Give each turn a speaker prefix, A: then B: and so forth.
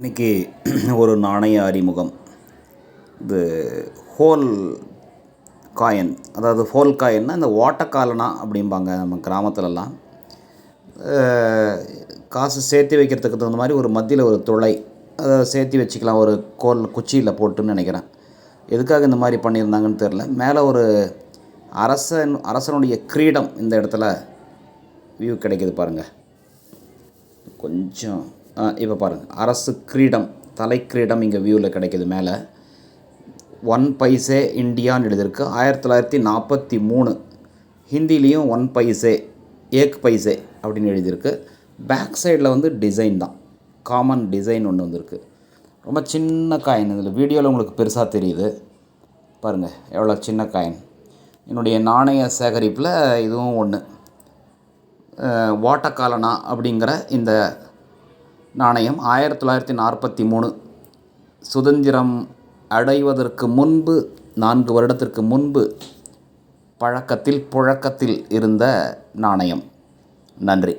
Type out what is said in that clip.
A: இன்றைக்கி ஒரு நாணய அறிமுகம். இது ஹோல் காயின். அதாவது ஹோல் காயின்னா இந்த ஓட்டக்காலனா அப்படிம்பாங்க நம்ம கிராமத்துலலாம். காசு சேர்த்து வைக்கிறதுக்கு தகுந்த மாதிரி ஒரு மத்தியில் ஒரு துளை. அதை சேர்த்து வச்சுக்கலாம். ஒரு கோல் குச்சியில் போட்டுன்னு நினைக்கிறேன். எதுக்காக இந்த மாதிரி பண்ணியிருந்தாங்கன்னு தெரில மேலே ஒரு அரசன் அரசனுடைய கிரீடம் இந்த இடத்துல வியூ கிடைக்கிது பாருங்கள் கொஞ்சம் இப்போ பாருங்கள் அரசு கிரீடம் தலை கிரீடம் இங்கே வியூவில் கிடைக்கிது மேலே. ஒன் பைசே இந்தியான்னு எழுதியிருக்கு. ஆயிரத்தி தொள்ளாயிரத்தி நாற்பத்தி மூணு ஹிந்திலேயும் ஒன் பைசே ஏக் பைசே அப்படின்னு எழுதியிருக்கு. பேக் சைடில் வந்து டிசைன் தான். காமன் டிசைன் ஒன்று வந்திருக்கு. ரொம்ப சின்ன காயின் இதில் வீடியோவில் உங்களுக்கு பெருசாக தெரியுது. பாருங்கள் எவ்வளோ சின்ன காயின் என்னுடைய நாணய சேகரிப்பில் இதுவும் ஒன்று வாட்டக்காலனா அப்படிங்கிற இந்த நாணயம் ஆயிரத்தி தொள்ளாயிரத்தி நாற்பத்தி மூணு. சுதந்திரம் அடைவதற்கு முன்பு நான்கு வருடத்திற்கு முன்பு பழக்கத்தில் புழக்கத்தில் இருந்த நாணயம். நன்றி.